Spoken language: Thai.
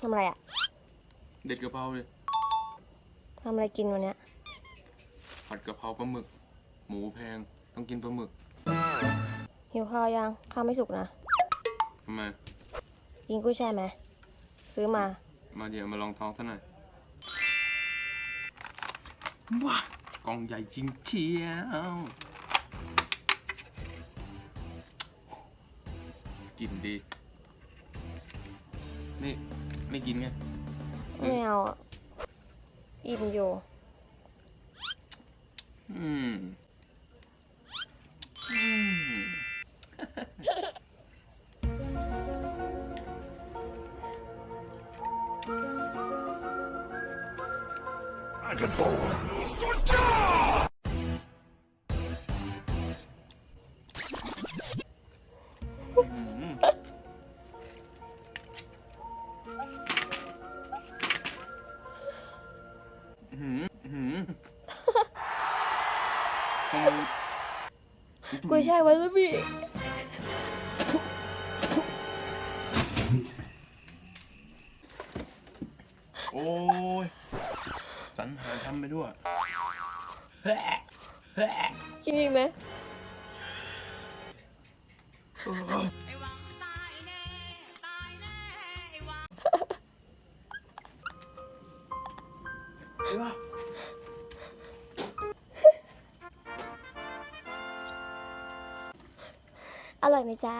ทำอะไรอะเด็ดกะเพราเลยทำอะไรกินวันเนี้ยผัดกะเพราปลาหมึก หมูแพง ต้องกินปลาหมึกหิวข้าวยังข้าวไม่สุกนะทำไม กินกุ้ยช่ายไหมซื้อมา มาเดี๋ยวมาลองท้องซะหน่อยว้ากล่องใหญ่จริงเชียวกลินดี นี่ ไม่กินไงไม่เอาอะอิ่มอยู่ อืม อืม อืม หืออื้อหือทำไมกุ้ยช่ายวาซาบิโอ้ยสันหาทำไปด้วยกินอีกไหม อร่อยไหมจ๊ะ